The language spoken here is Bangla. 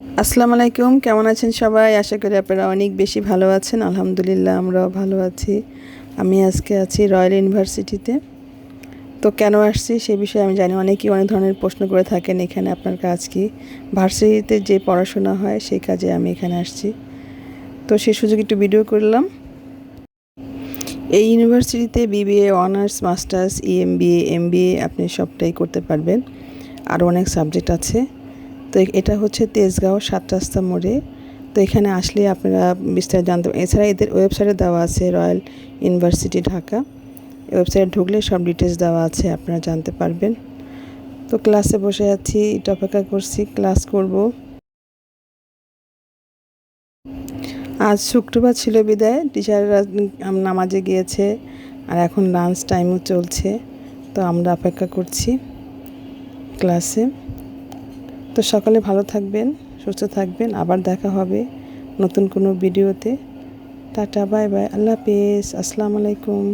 আসসালামু আলাইকুম, কেমন আছেন সবাই? আশা করি আপনারা অনেক বেশি ভালো আছেন। আলহামদুলিল্লাহ, আমরাও ভালো আছি। আমি আজকে আছি রয়্যাল ইউনিভার্সিটিতে। তো কেন আসছি সে বিষয়ে আমি জানি, অনেকেই অনেক ধরনের প্রশ্ন করে থাকেন এখানে আপনার কাজ কি। ভার্সিটিতে যে পড়াশোনা হয়, সেই কাজে আমি এখানে আসছি। তো সেই সুযোগ একটু ভিডিও করলাম। এই ইউনিভার্সিটিতে BBA, honours, masters, EMBA MBA আপনি সবটাই করতে পারবেন। আরও অনেক সাবজেক্ট আছে। তো এটা হচ্ছে তেজগাঁও সাত রাস্তা মোড়ে। তো এখানে আসলে আপনারা বিস্তারিত জানতে পারবেন এছাড়া এদের ওয়েবসাইটে দেওয়া আছে রয়্যাল ইউনিভার্সিটি ঢাকা ওয়েবসাইটে ঢুকলে সব ডিটেলস দেওয়া আছে, আপনারা জানতে পারবেন। তো ক্লাসে বসে আছি, এটা অপেক্ষা করছি ক্লাস করব। আজ শুক্রবার ছিল বিদায় টিচাররা নামাজে গিয়েছে, আর এখন লাঞ্চ টাইমও চলছে। তো আমরা অপেক্ষা করছি ক্লাসে তো সকালে ভালো থাকবেন, সুস্থ থাকবেন। আবার দেখা হবে নতুন কোনো ভিডিওতে। Tata, bye bye. আল্লাহ হাফেজ। আসসালামু আলাইকুম।